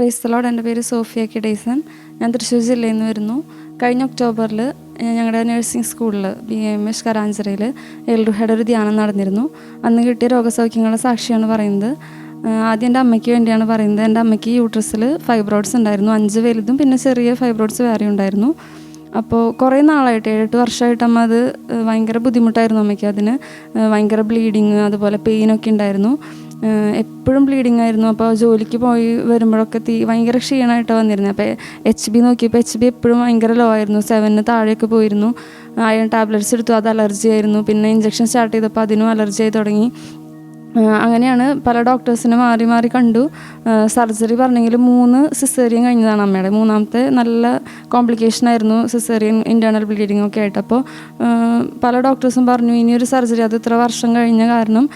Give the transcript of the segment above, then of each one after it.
Praise the Lord എന്റെ പേര് Sophia കിഡേസൻ ഞാൻ തൃശ്ശൂർ ജില്ലയിൽ നിന്ന് വരുന്നു. കഴിഞ്ഞ ഒക്ടോബറിൽ ഞങ്ങളുടെ നഴ്സിംഗ് സ്കൂളിൽ ബി എം എസ് കരാഞ്ചിറയിൽ എൽറുഹയുടെ ഒരു ധ്യാനം നടന്നിരുന്നു. അന്ന് കിട്ടിയ രോഗസൗഖ്യങ്ങളുടെ സാക്ഷിയാണ് പറയുന്നത്. ആദ്യം എന്റെ അമ്മയ്ക്ക് വേണ്ടിയാണ് പറയുന്നത്. എന്റെ അമ്മയ്ക്ക് യൂട്രസിൽ ഫൈബ്രോയിഡ്സ് ഉണ്ടായിരുന്നു. അഞ്ച് വലുതും പിന്നെ ചെറിയ ഫൈബ്രോയിഡ്സ് വേറെ ഉണ്ടായിരുന്നു. അപ്പോൾ കുറേ നാളായിട്ട് ഏഴെട്ട് വർഷമായിട്ട് അമ്മ അത് ഭയങ്കര ബുദ്ധിമുട്ടായിരുന്നു അമ്മയ്ക്ക് അതിന്. ഭയങ്കര ബ്ലീഡിങ് അതുപോലെ പെയിനൊക്കെ ഉണ്ടായിരുന്നു. എപ്പോഴും ബ്ലീഡിങ് ആയിരുന്നു. അപ്പോൾ ജോലിക്ക് പോയി വരുമ്പോഴൊക്കെ തീ ഭയങ്കര ക്ഷീണമായിട്ട് വന്നിരുന്നത് അപ്പോൾ എച്ച് ബി നോക്കിയപ്പോൾ എച്ച് ബി എപ്പോഴും ഭയങ്കര ലോ ആയിരുന്നു. സെവനിന് താഴെയൊക്കെ പോയിരുന്നു. അയൺ ടാബ്ലറ്റ്സ് എടുത്തു. അത് അലർജി ആയിരുന്നു. പിന്നെ ഇഞ്ചക്ഷൻ സ്റ്റാർട്ട് ചെയ്തപ്പോൾ അതിനും അലർജി ആയി തുടങ്ങി. അങ്ങനെയാണ് പല ഡോക്ടേഴ്സിനെ മാറി മാറി കണ്ടു. സർജറി പറഞ്ഞെങ്കിൽ മൂന്ന് സിസേറിയൻ കഴിഞ്ഞതാണ് അമ്മയുടെ. മൂന്നാമത്തെ നല്ല കോംപ്ലിക്കേഷൻ ആയിരുന്നു സിസേറിയൻ ഇന്റേർണൽ ബ്ലീഡിങ് ഒക്കെ ആയിട്ട്. അപ്പോൾ പല ഡോക്ടേഴ്സും പറഞ്ഞു ഇനിയൊരു സർജറി അത് ഇത്ര വർഷം കഴിഞ്ഞ കാരണം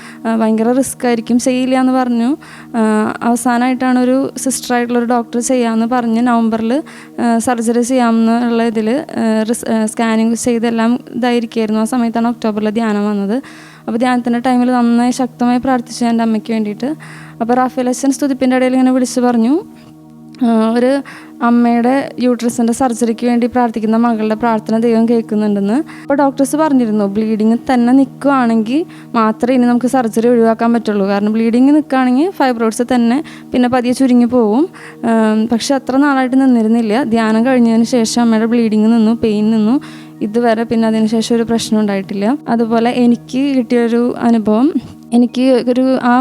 ഭയങ്കര റിസ്ക് ആയിരിക്കും. ചെയ്യില്ല എന്ന് പറഞ്ഞു. അവസാനമായിട്ടാണ് ഒരു സിസ്റ്റർ ആയിട്ടുള്ളൊരു ഡോക്ടർ ചെയ്യാമെന്ന് പറഞ്ഞ് നവംബറിൽ സർജറി ചെയ്യാമെന്നുള്ള ഇതിൽ സ്കാനിങ് ചെയ്തെല്ലാം ഇതായിരിക്കുമായിരുന്നു ആ സമയത്താണ് ഒക്ടോബറിൽ ധ്യാനം വന്നത്. അപ്പോൾ ധ്യാനത്തിന്റെ ടൈമിൽ നന്നായി ശക്തമായി പ്രാർത്ഥിച്ചു എന്റെ അമ്മയ്ക്ക് വേണ്ടിയിട്ട്. അപ്പോൾ റാഫേൽ അച്ഛൻ സ്തുതിപ്പിന്റെ ഇടയിൽ ഇങ്ങനെ വിളിച്ചു പറഞ്ഞു ഒരു അമ്മയുടെ യൂട്രസിന്റെ സർജറിക്ക് വേണ്ടി പ്രാർത്ഥിക്കുന്ന മകളുടെ പ്രാർത്ഥന ദൈവം കേൾക്കുന്നുണ്ടെന്ന്. അപ്പോൾ ഡോക്ടേഴ്സ് പറഞ്ഞിരുന്നു ബ്ലീഡിങ് തന്നെ നിൽക്കുകയാണെങ്കിൽ മാത്രമേ ഇനി നമുക്ക് സർജറി ഒഴിവാക്കാൻ പറ്റുള്ളൂ. കാരണം ബ്ലീഡിങ് നിൽക്കുകയാണെങ്കിൽ ഫൈബ്രോയിഡ്സ് തന്നെ പിന്നെ പതിയെ ചുരുങ്ങി പോവും. പക്ഷെ അത്ര നാളായിട്ട് നിന്നിരുന്നില്ല. ധ്യാനം കഴിഞ്ഞതിന് ശേഷം അമ്മയുടെ ബ്ലീഡിങ് നിന്നു പെയിൻ നിന്നു. ഇതുവരെ പിന്നെ അതിനുശേഷം ഒരു പ്രശ്നം ഉണ്ടായിട്ടില്ല. അതുപോലെ എനിക്ക് കിട്ടിയൊരു അനുഭവം എനിക്ക് ഒരു ആ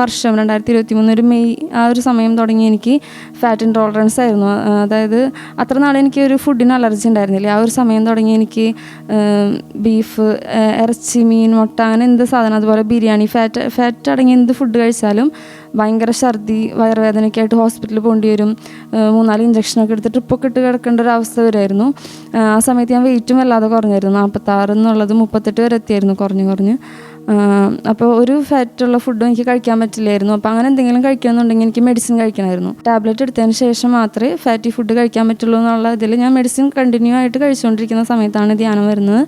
വർഷം രണ്ടായിരത്തി ഇരുപത്തി മൂന്ന് ഒരു മെയ് ആ ഒരു സമയം തുടങ്ങി എനിക്ക് ഫാറ്റ് ഇൻടോളറൻസ് ആയിരുന്നു. അതായത് അത്ര നാളെ എനിക്ക് ഒരു ഫുഡിന് അലർജി ഉണ്ടായിരുന്നില്ല. ആ ഒരു സമയം തുടങ്ങി എനിക്ക് ബീഫ് ഇറച്ചി മീൻ മുട്ട അങ്ങനെ എന്ത് സാധനം അതുപോലെ ബിരിയാണി ഫാറ്റ് ഫാറ്റ് അടങ്ങിയ എന്ത് ഫുഡ് കഴിച്ചാലും ഭയങ്കര ഛർദി വയറുവേദനയൊക്കെ ആയിട്ട് ഹോസ്പിറ്റലിൽ പോകേണ്ടി വരും. മൂന്നാൽ ഇഞ്ചക്ഷനൊക്കെ എടുത്ത് ട്രിപ്പൊക്കെ ഇട്ട് കിടക്കേണ്ട ഒരു അവസ്ഥ വരുമായിരുന്നു ആ സമയത്ത് ഞാൻ വെയിറ്റും വല്ലാതെ കുറഞ്ഞായിരുന്നു. നാൽപ്പത്താറ് എന്നുള്ളത് മുപ്പത്തെട്ട് വരെ എത്തിയായിരുന്നു കുറഞ്ഞ് കുറഞ്ഞ്. അപ്പോൾ ഒരു ഫാറ്റുള്ള ഫുഡും എനിക്ക് കഴിക്കാൻ പറ്റില്ലായിരുന്നു. അപ്പോൾ അങ്ങനെ എന്തെങ്കിലും കഴിക്കണമെന്നുണ്ടെങ്കിൽ എനിക്ക് മെഡിസിൻ കഴിക്കണമായിരുന്നു. ടാബ്ലറ്റ് എടുത്തതിന് ശേഷം മാത്രമേ ഫാറ്റി ഫുഡ് കഴിക്കാൻ പറ്റുള്ളൂ എന്നുള്ള ഇതിൽ ഞാൻ മെഡിസിൻ കണ്ടിന്യൂ ആയിട്ട് കഴിച്ചുകൊണ്ടിരിക്കുന്ന സമയത്താണ് ധ്യാനം വരുന്നത്.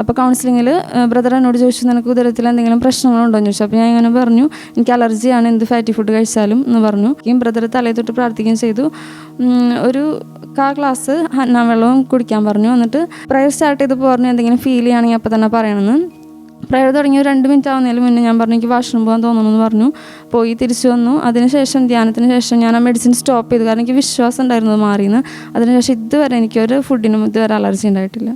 അപ്പോൾ കൗൺസിലിങ്ങിൽ ബ്രദർ എന്നോട് ചോദിച്ചു നിനക്ക് ഉദരത്തിൽ എന്തെങ്കിലും പ്രശ്നങ്ങളുണ്ടോ? എന്ന് ചോദിച്ചു. അപ്പോൾ ഞാൻ ഇങ്ങനെ പറഞ്ഞു എനിക്ക് അലർജിയാണ് എന്ത് ഫാറ്റി ഫുഡ് കഴിച്ചാലും എന്ന് പറഞ്ഞു. ഈ ബ്രദർ തലയിൽ തൊട്ട് പ്രാർത്ഥിക്കുകയും ചെയ്തു. ഒരു കാ ഗ്ലാസ് വെള്ളവും കുടിക്കാൻ പറഞ്ഞു. എന്നിട്ട് പ്രയർ സ്റ്റാർട്ട് ചെയ്ത് പറഞ്ഞു എന്തെങ്കിലും ഫീൽ ചെയ്യുകയാണെങ്കിൽ അപ്പോൾ തന്നെ പറയണമെന്ന്. പ്രയർ തുടങ്ങി ഒരു രണ്ട് മിനിറ്റ് ആവുന്നതിന് മുന്നേ ഞാൻ പറഞ്ഞു എനിക്ക് വാഷ്റൂം പോകാൻ തോന്നുന്നു പറഞ്ഞു. പോയി തിരിച്ചു വന്നു. അതിനുശേഷം ധ്യാനത്തിന് ശേഷം ഞാൻ ആ മെഡിസിൻ സ്റ്റോപ്പ് ചെയ്തു. കാരണം എനിക്ക് വിശ്വാസം ഉണ്ടായിരുന്നു മാറിയെന്ന്. അതിനുശേഷം ഇതുവരെ എനിക്ക് ഒരു ഫുഡിനും ഇതുവരെ അലർജി ഉണ്ടായിട്ടില്ല.